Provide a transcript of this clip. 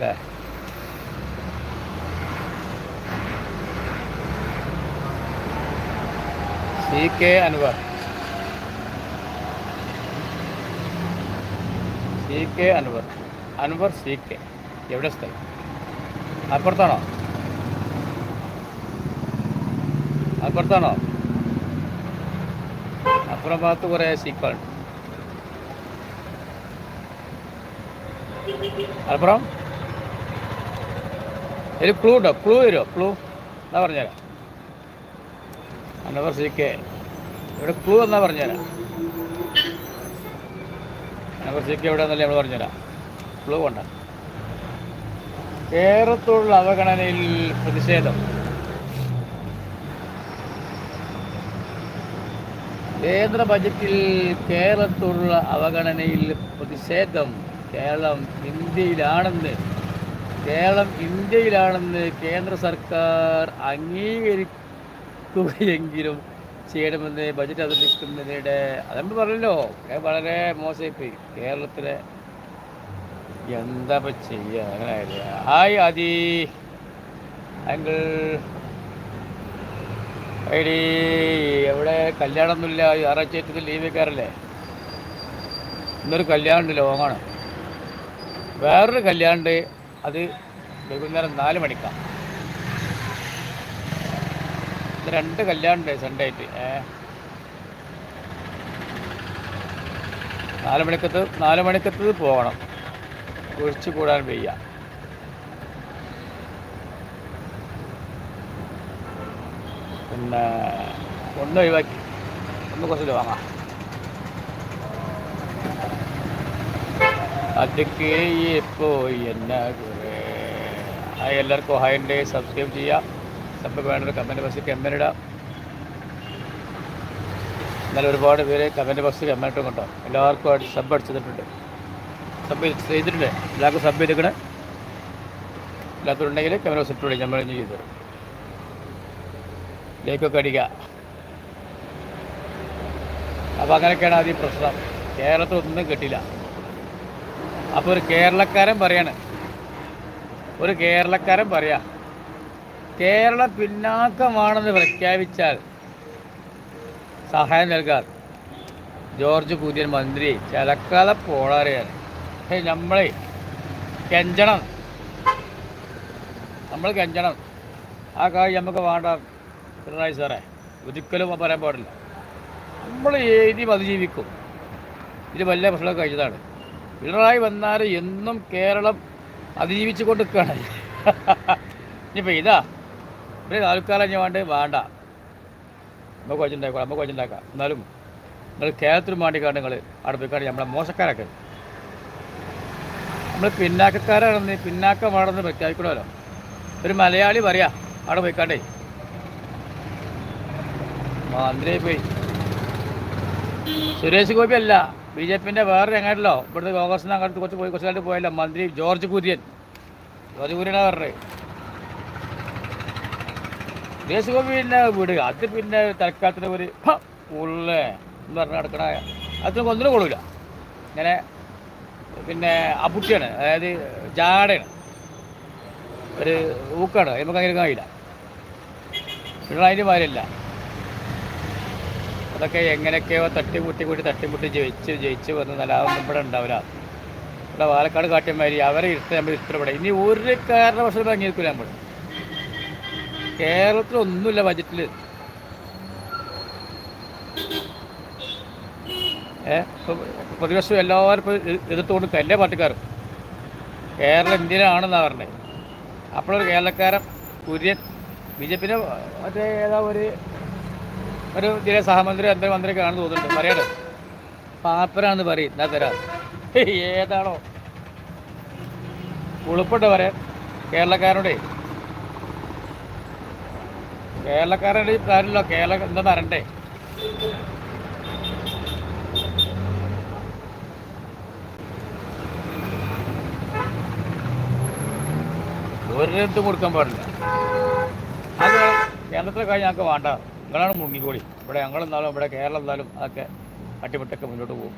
അല്ലേ C K Anvar C K Anvar Anvar C K എവിടെ സ്ഥലം? അപ്പുറത്താണോ? അപ്പുറത്താണോ? അപ്പുറം ഭാഗത്ത് കുറേ സീക്കളുണ്ട്. അപ്പുറം? ഒരു ക്ലൂ ഉണ്ടോ? ക്ലൂ തരുമോ ക്ലൂ എന്നാ പറഞ്ഞുതരാം. Anvar C K. ഇവിടെ ക്ലൂ എന്നാ പറഞ്ഞുതരാം. അനവർ സി കെ എവിടെ എന്നല്ലേ നമ്മൾ പറഞ്ഞുതരാം. ക്ലൂ കൊണ്ട. കേരളത്തോടുള്ള അവഗണനയിൽ പ്രതിഷേധം. കേന്ദ്ര ബജറ്റിൽ കേരളത്തോടുള്ള അവഗണനയിൽ പ്രതിഷേധം കേരളം ഇന്ത്യയിലാണെന്ന് കേരളം ഇന്ത്യയിലാണെന്ന് കേന്ദ്ര സർക്കാർ അംഗീകരിക്കുകയെങ്കിലും ചെയ്യണമെന്ന് ബജറ്റ് അവതരിപ്പിക്കുന്നതിനിടെ അതെന്ത് പറഞ്ഞല്ലോ വളരെ മോശമായി കേരളത്തിലെ എന്താ ചെയ്യുക അങ്ങനെ? ഹായ് ആദി. അങ്കിൾ ഐഡി എവിടെ? കല്യാണമൊന്നുമില്ല. ഞായറാഴ്ച ആയിട്ട് ലീവ് വെക്കാറല്ലേ? ഇന്നൊരു കല്യാണമുണ്ട് ലോങ്ങാണ് വേറൊരു കല്യാണമുണ്ട്. അത് വൈകുന്നേരം നാല് മണിക്കാണ് രണ്ട് കല്യാണമുണ്ട് സൺഡേ ആയിട്ട്. ഏ. നാല് മണിക്കത്ത് നാല് മണിക്കത്തത് പോകണം. കുഴിച്ചു കൂടാൻ വയ്യ. പിന്നെ ഒന്ന് ഒഴിവാക്കി. ഒന്ന് കുറച്ചിട്ട് വാങ്ങാം. അതൊക്കെ പോയി എന്നാ ഹായ് എല്ലാവർക്കും ഹായ് ഉണ്ട് സബ്സ്ക്രൈബ് ചെയ്യുക. സബ്സ്ക്രൈബ് വേണ്ടത് കമന്റ് ബോക്സിൽ കമന്റ് ഇടാം എന്നാൽ ഒരുപാട് പേര് കമന്റ് ബോക്സിൽ കമന്റ് ഇട്ടും കേട്ടോ എല്ലാവർക്കും ആയിട്ട് സബ് അടിച്ചിട്ടുണ്ട്. സബ് ചെയ്തിട്ടുണ്ട് എല്ലാവർക്കും സബ് ചെയ്തിരിക്കണേ? ഇല്ലാത്തവരുണ്ടെങ്കിൽ കമന്റ് ബോക്സിൽ ഇട്ടുകൂടി നമ്മൾ ഇനി ചെയ്തു ലേക്കൊക്കെ അടിക്കുക. അപ്പോൾ അങ്ങനെയൊക്കെയാണ് ആദ്യം പ്രശ്നം. കേരളത്തിൽ ഒന്നും കിട്ടില്ല അപ്പോൾ ഒരു കേരളക്കാരൻ പറയാണ് ഒരു കേരളക്കാരൻ പറയാ കേരള പിന്നാക്കമാണെന്ന് പ്രഖ്യാപിച്ചാൽ സഹായം നൽകാൻ ജോർജ് കുര്യൻ മന്ത്രി ചലക്കാല പോളാറിയാണ് നമ്മളെ കെഞ്ചണം. നമ്മൾ കെഞ്ചണം. ആ കാര്യം നമുക്ക് വേണ്ട പിണറായി സാറേ ഒരിക്കലും പറയാൻ പാടില്ല. നമ്മൾ എഴുതി അതിജീവിക്കും. ഇത് വലിയ പ്രശ്നമൊക്കെ കഴിച്ചതാണ് പിണറായി വന്നാൽ എന്നും കേരളം അതിജീവിച്ചു കൊണ്ട് നിൽക്കുകയാണ് ഇനിയിപ്പോൾ ഇതാ ഒരു താൽക്കാലം ഞാൻ വേണ്ട വേണ്ട. നമുക്ക് വെച്ചുണ്ടാക്കാം നമുക്ക് വെച്ചുണ്ടാക്കാം എന്നാലും നിങ്ങൾ കേരളത്തിന് വേണ്ടിക്കാണ് നിങ്ങൾ അവിടെ പോയിക്കാണ്ട് നമ്മളെ മോശക്കാരൊക്കെ. നമ്മൾ പിന്നാക്കക്കാരാണെന്ന് പിന്നാക്കമാണെന്ന് പ്രഖ്യാപിക്കണമല്ലോ. ഒരു മലയാളി പറയാ അവിടെ പോയിക്കാണ്ടേ. മന്ത്രി പോയി. സുരേഷ് ഗോപി അല്ല. ബി ജെ പിന്റെ വേറെ എങ്ങാട്ടല്ലോ ഇവിടുത്തെ കോൺഗ്രസിന് അങ്ങോട്ട് കുറച്ച് പോയി കുറച്ച് കാലത്ത് പോയല്ലോ. മന്ത്രി ജോർജ് കുര്യൻ. ജോർജ് കുര്യനാണ് പറഞ്ഞത്. ദേശ പിന്നെ വിടുക അത് പിന്നെ തൽക്കാലത്തിന് ഒരു ഉള്ളേ എന്ന് പറഞ്ഞ നടക്കണ അതിന് ഒന്നിനും കൊള്ളൂല. ഇങ്ങനെ പിന്നെ അബുട്ടിയാണ്. അതായത് ജാടയാണ് ഒരു ഊക്കാണ്. നമുക്ക് അങ്ങനെ കഴിയില്ല പിണറായിന്റെ മാതിരിയല്ല അതൊക്കെ എങ്ങനെയൊക്കെയോ തട്ടിമുട്ടി കൂട്ടി തട്ടിമുട്ടി ജയിച്ച് ജയിച്ച് വന്ന് നല്ലതൊന്നും ഇവിടെ ഉണ്ടാവില്ല. ഇവിടെ പാലക്കാട് കാട്ടിയമാതിരി അവരെ ഇഷ്ടം നമ്മൾ ഇഷ്ടപ്പെടാം ഇനി ഒരു കാരണവശാലും അംഗീകരിക്കില്ല നമ്മൾ കേരളത്തിലൊന്നുമില്ല ബജറ്റിൽ പ്രതിപക്ഷം എല്ലാവരും ഇപ്പോൾ എതിർത്തുകൊണ്ട് എല്ലാ പാർട്ടിക്കാരും കേരളം ഇന്ത്യയിലാണെന്നാണ് പറഞ്ഞത് അപ്പോഴൊരു കേരളക്കാരൻ കുര്യൻ ബി ജെ പിന്നെ മറ്റേ ഏതാ ഒരു ഒരു ജില്ലാ സഹമന്ത്രി എന്താ മന്ത്രിയൊക്കെ ആണെന്ന് തോന്നുന്നുണ്ട്. പറയട്ടെ. പാപ്പരാണെന്ന് പറയും. എന്താ തരാം. ഏതാണോ? ഉളുപ്പുണ്ട് പറയാൻ കേരളക്കാരോടെ കേരളക്കാരുടെ കാര്യമല്ലോ കേരള എന്താ അറിയണ്ടേ ഒരിടത്തും കൊടുക്കാൻ പാടില്ല. അത് കേരളത്തിലെ കാര്യം ഞങ്ങൾക്ക് വേണ്ട. നിങ്ങളാണ് മുങ്ങിക്കോളി ഇവിടെ ഞങ്ങളെന്നാലും ഇവിടെ കേരളം എന്നാലും അതൊക്കെ അട്ടിമുട്ടൊക്കെ മുന്നോട്ട് പോകും.